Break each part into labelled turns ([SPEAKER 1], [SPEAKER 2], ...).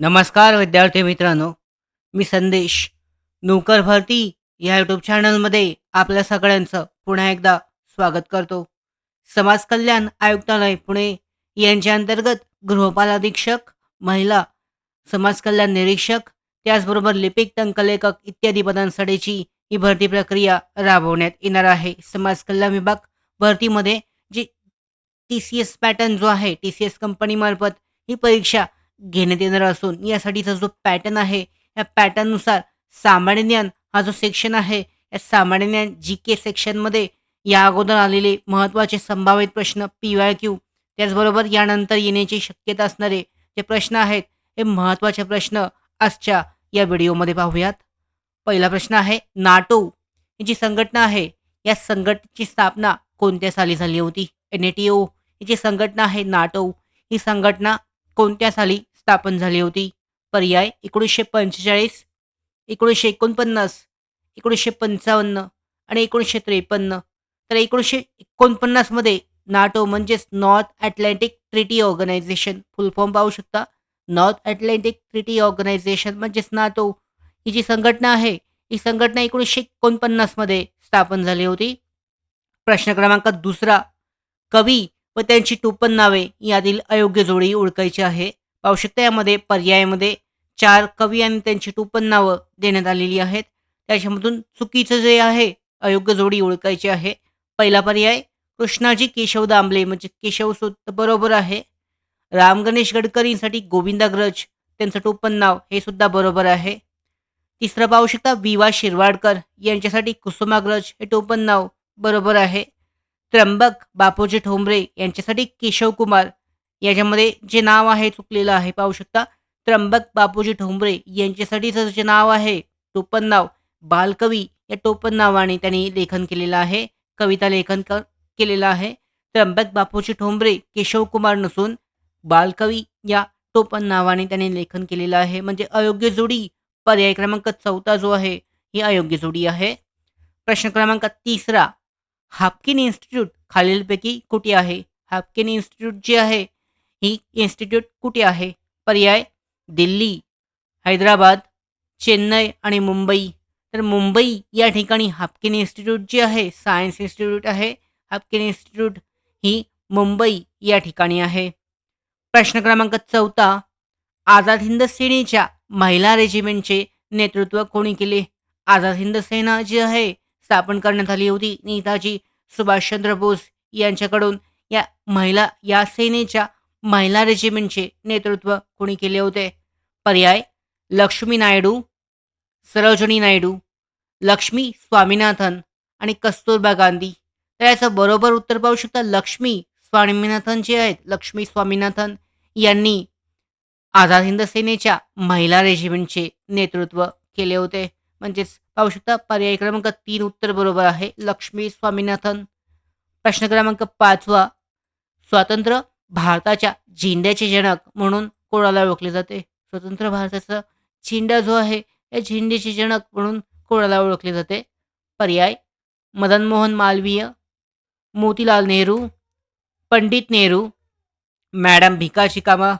[SPEAKER 1] नमस्कार विद्यार्थी मित्रांनो. मी संदेश. नोकर भरती या यूट्यूब चॅनलमध्ये आपल्या सगळ्यांचं पुन्हा एकदा स्वागत करतो. समाज कल्याण आयुक्तालय पुणे. यांच्या अंतर्गत गृहपाल अधीक्षक महिला समाज कल्याण निरीक्षक त्याचबरोबर लिपिक टंकलेखक इत्यादी पदांसाठीची ही भरती प्रक्रिया राबवण्यात येणार आहे. समाज कल्याण विभाग भरतीमध्ये G T C S pattern जो आहे टी सी एस कंपनीमार्फत ही परीक्षा घेण्यात येणार असून यासाठीचा जो पॅटर्न आहे या पॅटर्ननुसार सामान्य ज्ञान हा जो सेक्शन आहे या सामान्य ज्ञान जी के सेक्शनमध्ये या अगोदर आलेले महत्त्वाचे संभावित प्रश्न पी वाय क्यू त्याचबरोबर यानंतर येण्याची शक्यता असणारे जे प्रश्न आहेत हे महत्त्वाचे प्रश्न आजच्या या व्हिडिओमध्ये पाहूयात. पहिला प्रश्न आहे नाटो ही जी संघटना आहे या संघटनेची स्थापना कोणत्या साली झाली होती? एन ए टी ओ ही जी संघटना आहे नाटो ही संघटना कोणत्या साली स्थापन झाली होती. पर्याय एकोणीसशे पंचेचाळीस एकोणीसशे एकोणपन्नास एकोणीसशे पंचावन्न आणि एकोणीसशे त्रेपन्न. तर एकोणीसशे एकोणपन्नासमध्ये नाटो म्हणजेच North Atlantic Treaty Organization full form पाहू शकता. नॉर्थ ॲटलांटिक ट्रिटी ऑर्गनायझेशन म्हणजेच नाटो. ही जी संघटना आहे ही संघटना एकोणीसशे एकोणपन्नासमध्ये स्थापन झाली होती. प्रश्न क्रमांक दुसरा. कवी व त्यांची टोपण नावे यातील अयोग्य जोडी ओळखायची आहे. पाहू शकता यामध्ये पर्यायामध्ये चार कवी आणि त्यांची टोपण नावं देण्यात आलेली आहेत. त्याच्यामधून चुकीचं जे आहे अयोग्य जोडी ओळखायची आहे. पहिला पर्याय कृष्णाजी केशव दांबले म्हणजे केशव सुद्धा बरोबर आहे. राम गणेश गडकरींसाठी गोविंदाग्रज त्यांचं टोपन नाव हे सुद्धा बरोबर आहे. तिसरं पाहू शकता विवा शिरवाडकर यांच्यासाठी कुसुमाग्रज हे टोपन नाव बरोबर आहे. त्र्यंबक बापूजी ठोंबरे यांच्यासाठी केशव कुमार याच्यामध्ये जे नाव आहे चुकलेलं आहे पाहू शकता. त्र्यंबक बापूजी ठोंबरे यांच्यासाठीचं जे नाव आहे. टोपण नाव बालकवी या टोपण नावाने त्यांनी लेखन केलेलं आहे. कविता लेखन क केलेलं आहे. त्र्यंबक बापूजी ठोंबरे केशव कुमार नसून बालकवी या टोपण नावाने त्यांनी लेखन केलेलं आहे. म्हणजे अयोग्य जोडी पर्याय क्रमांक चौथा जो आहे ही अयोग्य जोडी आहे. प्रश्न क्रमांक तिसरा. हापकिन इन्स्टिट्यूट खालीलपैकी कुठे आहे? हापकिन इन्स्टिट्यूट जी आहे ही इन्स्टिट्यूट कुठे आहे? पर्याय? दिल्ली हैदराबाद चेन्नई आणि मुंबई. तर मुंबई या ठिकाणी हापकिन इन्स्टिट्यूट जी आहे सायन्स इन्स्टिट्यूट आहे. हापकिन इन्स्टिट्यूट ही मुंबई या ठिकाणी आहे. प्रश्न क्रमांक चौथा आझाद हिंद सेनेच्या महिला रेजिमेंटचे नेतृत्व कोणी केले? आझाद हिंद सेना जी आहे स्थापन करण्यात आली होती नेताजी सुभाषचंद्र बोस यांच्याकडून. या महिला या सेनेच्या महिला रेजिमेंटचे नेतृत्व कोणी केले होते? पर्याय लक्ष्मी नायडू सरोजनी नायडू लक्ष्मी स्वामीनाथन आणि कस्तुरबा गांधी. तर याचं बरोबर उत्तर पाहू शकता लक्ष्मी स्वामीनाथन जे आहेत. लक्ष्मी स्वामीनाथन यांनी आझाद हिंद सेनेच्या महिला रेजिमेंटचे नेतृत्व केले होते. म्हणजेच पाहू शकता पर्याय क्रमांक तीन उत्तर बरोबर आहे. लक्ष्मी स्वामीनाथन. प्रश्न क्रमांक पाचवा स्वातंत्र्य भारताच्या झेंड्याचे जनक म्हणून कोणाला ओळखले जाते? स्वतंत्र भारताचा झेंडा जो आहे या झेंड्याचे जनक म्हणून कोणाला ओळखले जाते? पर्याय मदन मोहन मालवीय मोतीलाल नेहरू पंडित नेहरू मॅडम भिकाची कामा.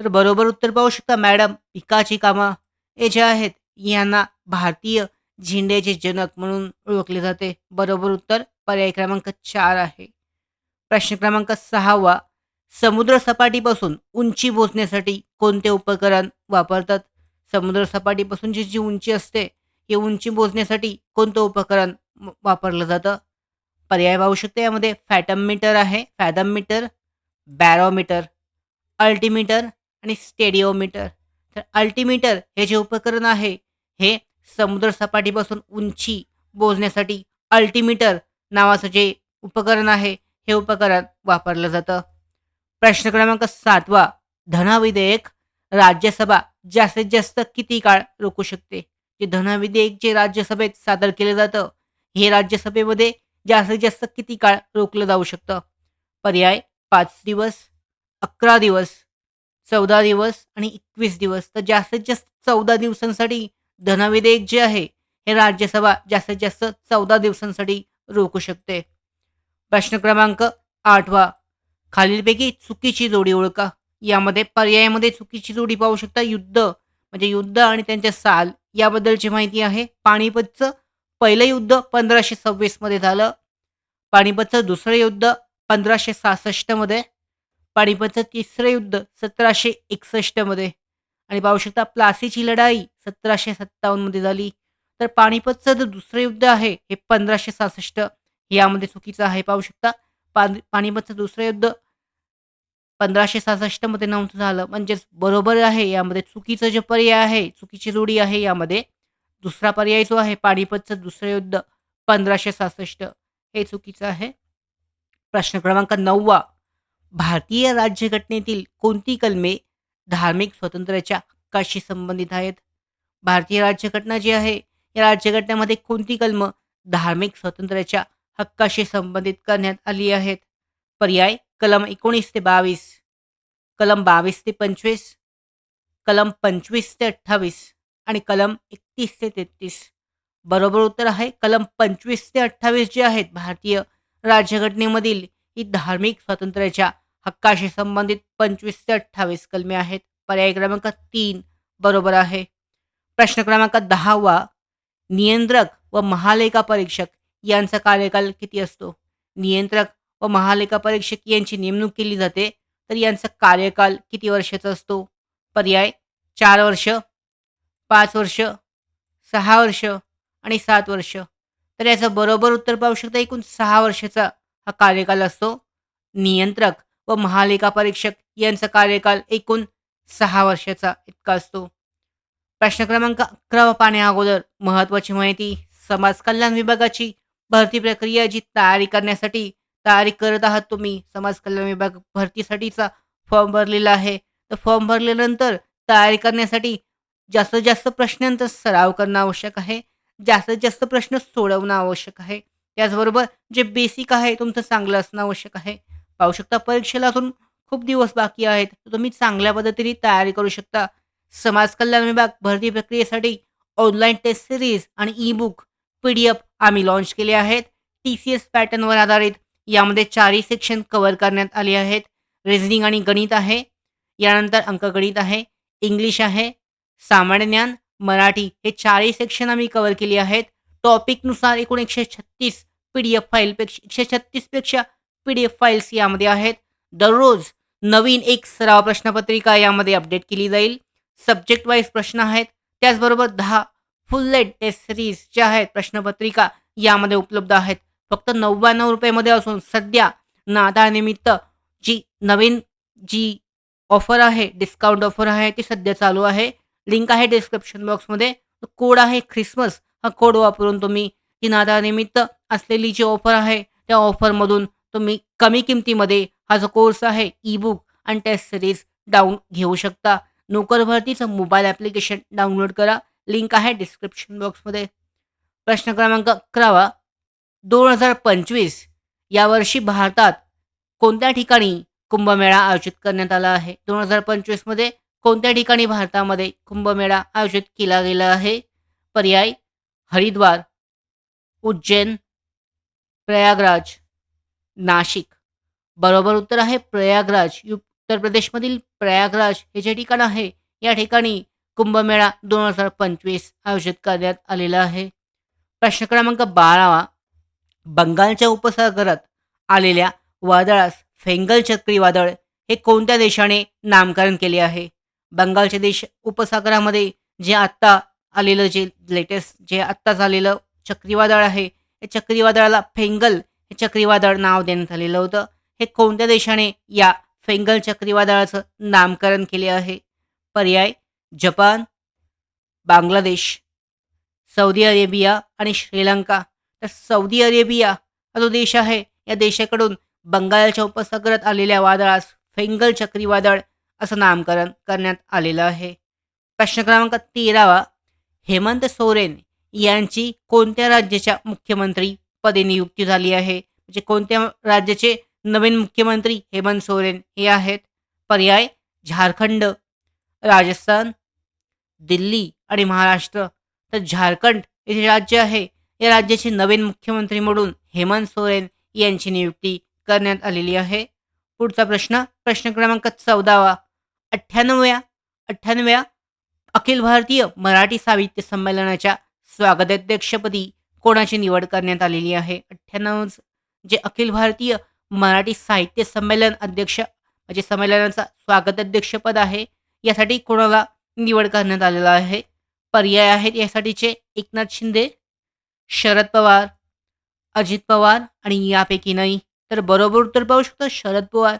[SPEAKER 1] तर बरोबर उत्तर पाहू शकता मॅडम भिकाची कामा. हे जे आहेत यांना भारतीय झेंड्याचे जनक म्हणून ओळखले जाते. बरोबर उत्तर पर्याय क्रमांक चार आहे. प्रश्न क्रमांक सहावा समुद्र सपाटीपासून उंची मोजण्यासाठी कोणते उपकरण वापरतात? समुद्र सपाटीपासून जी जी उंची असते ही उंची मोजण्यासाठी कोणतं उपकरण वापरलं जातं? पर्याय पाहू शकते यामध्ये फॅटम मीटर आहे. फॅदम मीटर बॅरोमीटर अल्टीमीटर आणि स्टेडिओमीटर. तर अल्टीमीटर हे जे उपकरण आहे हे समुद्रसपाटीपासून उंची मोजण्यासाठी अल्टीमीटर नावाचं जे उपकरण आहे हे उपकरण वापरलं जातं. प्रश्न क्रमांक सातवा धनविधेयक राज्यसभा जास्तीत जास्त किती काळ रोखू शकते? जे धनविधेयक जे राज्यसभेत सादर केलं जातं हे राज्यसभेमध्ये जास्तीत जास्त किती काळ रोखलं जाऊ शकतं? पर्याय पाच दिवस अकरा दिवस चौदा दिवस आणि एकवीस दिवस. तर जास्तीत जास्त चौदा दिवसांसाठी धनविधेयक जे आहे हे राज्यसभा जास्तीत जास्त चौदा दिवसांसाठी रोखू शकते. प्रश्न क्रमांक आठवा खालीलपैकी चुकीची जोडी ओळखा. यामध्ये पर्यायामध्ये चुकीची जोडी पाहू शकता. युद्ध म्हणजे युद्ध आणि त्यांच्या साल याबद्दलची माहिती आहे. पाणिपतचं पहिलं युद्ध पंधराशे सव्वीसमध्ये झालं. पानिपतचं दुसरं युद्ध पंधराशे सहासष्टमध्ये पाणिपतचं तिसरं युद्ध सतराशे एकसष्टमध्ये आणि पाहू शकता प्लासीची लढाई सतराशे सत्तावन्नमध्ये झाली. तर पाणिपतचं जे दुसरं युद्ध आहे हे पंधराशे सहासष्ट यामध्ये चुकीचं आहे. पाहू शकता पान पानिपतचं दुसरं युद्ध. पंधराशे सहासष्टमध्ये नव्हतं झालं. म्हणजेच बरोबर आहे यामध्ये चुकीचं जे पर्याय आहे चुकीची जोडी आहे यामध्ये दुसरा पर्याय जो आहे पानिपतचं दुसरं युद्ध पंधराशे सहासष्ट. हे चुकीचं आहे. प्रश्न क्रमांक नववा. भारतीय राज्यघटनेतील कोणती कलमे धार्मिक स्वातंत्र्याच्या हक्काशी संबंधित आहेत? भारतीय राज्यघटना जी आहे या राज्यघटनेमध्ये कोणती कलम धार्मिक स्वातंत्र्याच्या हक्काशी संबंधित करण्यात आली आहेत. पर्याय कलम एकोणीस ते बावीस. कलम बावीस ते पंचवीस. कलम पंचवीस ते अठ्ठावीस. आणि कलम एकतीस ते तेहतीस. बरोबर उत्तर आहे कलम पंचवीस ते अठ्ठावीस जे आहेत भारतीय राज्यघटनेमधील ही धार्मिक स्वातंत्र्याच्या हक्काशी संबंधित पंचवीस ते अठ्ठावीस कलमे आहेत. पर्याय क्रमांक तीन बरोबर आहे. प्रश्न क्रमांक दहावा. नियंत्रक व महालेखा परीक्षक यांचा कार्यकाल किती असतो? नियंत्रक व महालेखा परीक्षक यांची नेमणूक केली जाते. तर यांचा कार्यकाल किती वर्षाचा असतो? पर्याय चार वर्ष पाच वर्ष सहा वर्ष आणि सात वर्ष. तर याचं बरोबर उत्तर पाहू शकता एकूण सहा वर्षाचा हा कार्यकाल असतो. नियंत्रक व महालेखा परीक्षक यांचा कार्यकाल एकूण सहा वर्षाचा इतका असतो. प्रश्न क्रमांक अकरा पाहण्या अगोदर महत्वाची माहिती समाज कल्याण विभागाची भरती प्रक्रिया जी तयारी करण्यासाठी तयारी करत आहात तुम्ही समाज कल्याण विभाग भरतीसाठीचा फॉर्म भरलेला आहे. तर फॉर्म भरल्यानंतर तयारी करण्यासाठी जास्तीत जास्त प्रश्नांचा सराव करणं आवश्यक आहे. जास्तीत जास्त प्रश्न सोडवणं आवश्यक आहे. त्याचबरोबर जे बेसिक आहे तुमचं चांगलं असणं आवश्यक आहे. पाहू शकता परीक्षेला अजून खूप दिवस बाकी आहेत. तर तुम्ही चांगल्या पद्धतीने तयारी करू शकता. समाज कल्याण विभाग भरती प्रक्रियेसाठी ऑनलाईन टेस्ट सिरीज आणि e book P D F आम्ही लॉन्च केले आहेत. टी सी एस पॅटर्नवर आधारित यामध्ये चारही सेक्शन कव्हर करण्यात आले आहेत. रिझनिंग आणि गणित आहे. यानंतर अंकगणित आहे. इंग्लिश आहे. सामान्य ज्ञान मराठी हे चारही सेक्शन आम्ही कव्हर केली आहेत. टॉपिकनुसार एकूण एकशे छत्तीस पी डी एफ फाईलपेक्षा एकशे छत्तीसपेक्षा पी डी एफ फाईल्स यामध्ये आहेत. दररोज नवीन एक सराव प्रश्नपत्रिका यामध्ये अपडेट केली जाईल. सब्जेक्ट वाईज प्रश्न आहेत. त्याचबरोबर दहा फुल लेट टेस्ट सिरीज ज्या आहेत प्रश्नपत्रिका यामध्ये उपलब्ध आहेत. फक्त नव्याण्णव रुपयामध्ये असून सध्या नादानिमित्त जी नवीन जी ऑफर आहे डिस्काउंट ऑफर आहे ती सध्या चालू आहे. लिंक आहे डिस्क्रिप्शन बॉक्समध्ये. कोड आहे ख्रिसमस. हा कोड वापरून तुम्ही ती नादानिमित्त असलेली जी ऑफर आहे त्या ऑफरमधून तुम्ही कमी किमतीमध्ये हा जो कोर्स आहे ई बुक आणि टेस्ट सिरीज डाऊन घेऊ शकता. नोकर भरतीचं मोबाईल ॲप्लिकेशन डाउनलोड करा. लिंक आहे डिस्क्रिप्शन बॉक्समध्ये. प्रश्न क्रमांक अकरावा दोन हजार पंचवीस यावर्षी भारतात कोणत्या ठिकाणी कुंभमेळा आयोजित करण्यात आला आहे? दोन हजार पंचवीसमध्ये कोणत्या ठिकाणी भारतामध्ये कुंभमेळा आयोजित केला गेला आहे? पर्याय हरिद्वार उज्जैन प्रयागराज नाशिक. बरोबर उत्तर आहे प्रयागराज. उत्तर प्रदेशमधील प्रयागराज हे जे ठिकाण आहे या ठिकाणी कुंभमेळा दोन हजार पंचवीस आयोजित करण्यात आलेला आहे. प्रश्न क्रमांक बारावा. बंगालच्या उपसागरात आलेल्या वादळास फेंगल चक्रीवादळ हे कोणत्या देशाने नामकरण केले आहे? बंगालच्या देश उपसागरामध्ये जे आत्ता आलेलं जे लेटेस्ट जे आत्ता झालेलं चक्रीवादळ आहे या चक्रीवादळाला फेंगल हे चक्रीवादळ नाव देण्यात आलेलं होतं. हे कोणत्या देशाने या फेंगल चक्रीवादळाचं नामकरण केले आहे? पर्याय जपान बांगलादेश सौदी अरेबिया आणि श्रीलंका. तर सौदी अरेबिया हा जो देश आहे या देशाकडून बंगालच्या उपसागरात आलेल्या वादळास फेंगल चक्रीवादळ असं नामकरण करण्यात आलेलं आहे. प्रश्न क्रमांक तेरावा हेमंत सोरेन यांची कोणत्या राज्याच्या मुख्यमंत्री पदे नियुक्ती झाली आहे? म्हणजे कोणत्या राज्याचे नवीन मुख्यमंत्री हेमंत सोरेन हे आहेत? पर्याय झारखंड राजस्थान दिल्ली आणि महाराष्ट्र. तर झारखंड हे जे राज्य आहे या राज्याचे नवीन मुख्यमंत्री म्हणून हेमंत सोरेन यांची नियुक्ती करण्यात आलेली आहे. पुढचा प्रश्न प्रश्न क्रमांक चौदावा. अठ्ठ्याण्णव्या अठ्ठ्याण्णव्या अखिल भारतीय मराठी साहित्य संमेलनाच्या स्वागताध्यक्षपदी कोणाची निवड करण्यात आलेली आहे? अठ्ठ्याण्णव जे अखिल भारतीय मराठी साहित्य संमेलन अध्यक्ष म्हणजे संमेलनाचा स्वागताध्यक्षपद आहे यासाठी कोणाला निवड करण्यात आलेला आहे. पर्याय आहेत यासाठीचे एकनाथ शिंदे शरद पवार अजित पवार आणि यापैकी नाही तर बरोबर उत्तर पाहू शकतो शरद पवार.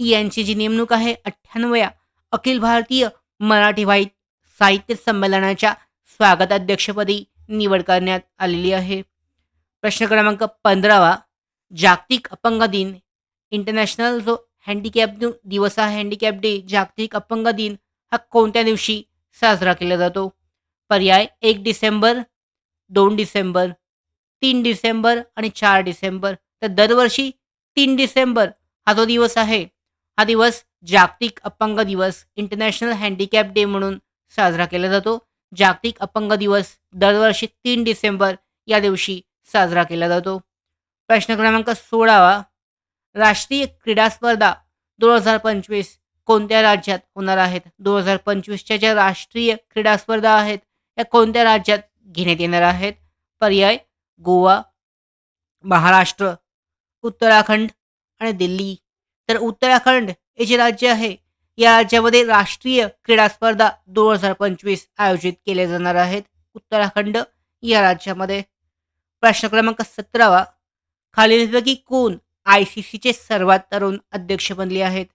[SPEAKER 1] यांची जी नेमणूक आहे अठ्ठ्याण्णव्या अखिल भारतीय मराठी वाईट साहित्य संमेलनाच्या स्वागताध्यक्षपदी निवड करण्यात आलेली आहे. प्रश्न क्रमांक पंधरावा जागतिक अपंग दिन. इंटरनॅशनल जो हँडिकॅप दिवस आहे हँडिकॅप डे जागतिक अपंग दिन. हा कोणत्या दिवशी साजरा केला जातो? पर्याय एक डिसेंबर दोन डिसेंबर तीन डिसेंबर आणि चार डिसेंबर. तर दरवर्षी तीन डिसेंबर हा जो दिवस आहे हा दिवस जागतिक अपंग दिवस इंटरनॅशनल हँडिकॅप डे म्हणून साजरा केला जातो. जागतिक अपंग दिवस दरवर्षी तीन डिसेंबर या दिवशी साजरा केला जातो. प्रश्न क्रमांक सोळावा. राष्ट्रीय क्रीडा स्पर्धा दोन हजार पंचवीस कोणत्या राज्यात होणार आहेत? दोन हजार पंचवीसच्या ज्या राष्ट्रीय क्रीडा स्पर्धा आहेत त्या कोणत्या राज्यात घेण्यात येणार आहेत? पर्याय गोवा महाराष्ट्र उत्तराखंड आणि दिल्ली. तर उत्तराखंड हे जे राज्य आहे या राज्यामध्ये राष्ट्रीय क्रीडा स्पर्धा दोन हजार पंचवीस आयोजित केले जाणार आहेत. उत्तराखंड या राज्यामध्ये. प्रश्न क्रमांक सतरावा. खालीलपैकी कोण आय सी सीचे सर्वात तरुण अध्यक्ष बनले आहेत?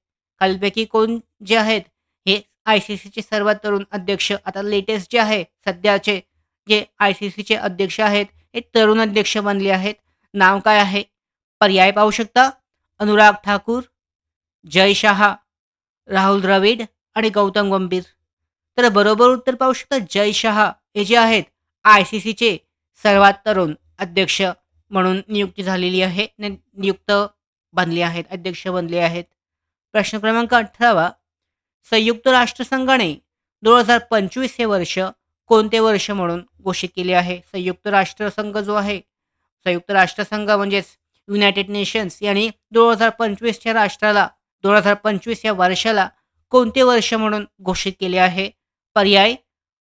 [SPEAKER 1] खालीलपैकी कोण जे आहेत हे आय सी सीचे सर्वात तरुण अध्यक्ष आता लेटेस्ट जे आहे सध्याचे जे आय सी सीचे अध्यक्ष आहेत हे तरुण अध्यक्ष बनले आहेत. नाव काय आहे? पर्याय पाहू शकता. अनुराग ठाकूर जय शहा राहुल द्रविड आणि गौतम गंभीर. तर बरोबर उत्तर पाहू शकता जय शहा हे जे आहेत आय सी सीचे सर्वात तरुण अध्यक्ष म्हणून नियुक्ती झालेली आहे नियुक्त बनले आहेत अध्यक्ष बनले आहेत. प्रश्न क्रमांक अठरावा. संयुक्त राष्ट्रसंघाने दोन हजार पंचवीस हे वर्ष कोणते वर्ष म्हणून घोषित केले आहे? संयुक्त राष्ट्रसंघ जो आहे संयुक्त राष्ट्रसंघ म्हणजेच युनायटेड नेशन्स यांनी दोन हजार पंचवीसच्या राष्ट्राला दोन हजार पंचवीस या वर्षाला कोणते वर्ष म्हणून घोषित केले आहे? पर्याय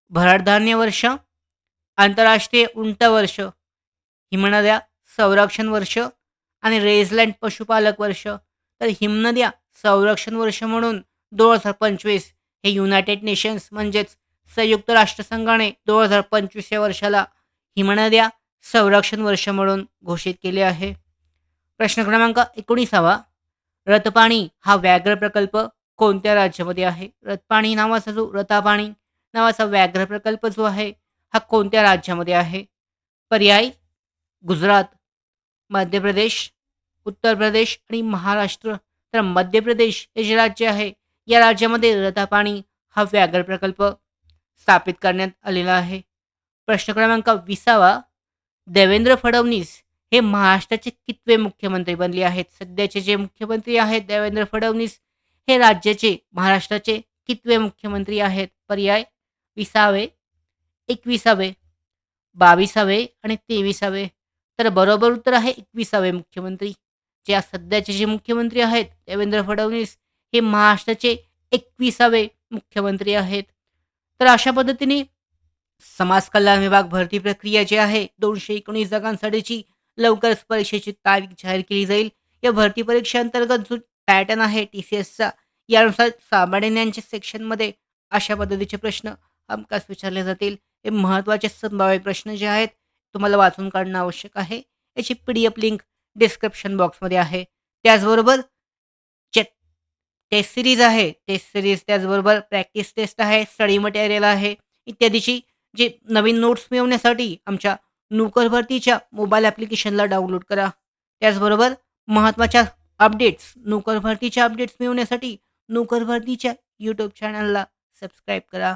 [SPEAKER 1] भरडधान्य वर्ष आंतरराष्ट्रीय उंट वर्ष हिमनद्या संरक्षण वर्ष आणि रेझलँड पशुपालक वर्ष. तर हिमनद्या संरक्षण वर्ष म्हणून दोन हजार पंचवीस हे युनायटेड नेशन्स म्हणजेच संयुक्त राष्ट्रसंघाने दोन हजार पंचवीस या वर्षाला हिमनद्या संरक्षण वर्ष म्हणून घोषित केले आहे. प्रश्न क्रमांक एकोणीसावा. रथपाणी हा व्याघ्र प्रकल्प कोणत्या राज्यामध्ये आहे? रथपाणी नावाचा जो रथापाणी नावाचा व्याघ्र प्रकल्प जो आहे हा कोणत्या राज्यामध्ये आहे? पर्याय गुजरात मध्य प्रदेश उत्तर प्रदेश आणि महाराष्ट्र तर मध्य प्रदेश हे जे राज्य आहे या राज्यामध्ये रथापाणी हा व्याघ्र प्रकल्प स्थापित करण्यात आलेला आहे. प्रश्न क्रमांक विसावा देवेंद्र फडणवीस हे महाराष्ट्राचे कितवे मुख्यमंत्री बनले आहेत? सध्याचे जे मुख्यमंत्री आहेत देवेंद्र फडणवीस हे राज्याचे महाराष्ट्राचे कितवे मुख्यमंत्री आहेत? पर्याय विसावे एकविसावे बावीसावे आणि तेविसावे. तर बरोबर उत्तर आहे एकविसावे मुख्यमंत्री. ज्या सध्याचे जे मुख्यमंत्री आहेत देवेंद्र फडणवीस हे महाराष्ट्राचे एकविसावे मुख्यमंत्री आहेत. तर अशा पद्धतीने समाज कल्याण विभाग भरती प्रक्रिया जी आहे दोनशे एकोणीस जागांसाठीची लवकरच परीक्षेची तारीख जाहीर केली जाईल. या भरती परीक्षेअंतर्गत जो पॅटर्न आहे टी सी एसचा यानुसार सामान्य यांच्या सेक्शनमध्ये अशा पद्धतीचे प्रश्न हमखास विचारले जातील. हे महत्त्वाचे संभाव्य प्रश्न जे आहेत तुम्हाला वाचून काढणं आवश्यक आहे. याची P D F link description बॉक्समध्ये आहे. त्याचबरोबर जे टेस्ट सिरीज आहे. टेस्ट सिरीज त्याचबरोबर प्रॅक्टिस टेस्ट आहे. स्टडी मटेरियल आहे. इत्यादीची जे नवीन नोट्स मिळवण्यासाठी आमच्या नोकर भरतीच्या मोबाईल ॲप्लिकेशनला डाउनलोड करा. त्याचबरोबर महत्त्वाच्या अपडेट्स नोकर भरतीच्या अपडेट्स मिळवण्यासाठी नोकर भरतीच्या यूट्यूब चॅनलला सबस्क्राईब करा.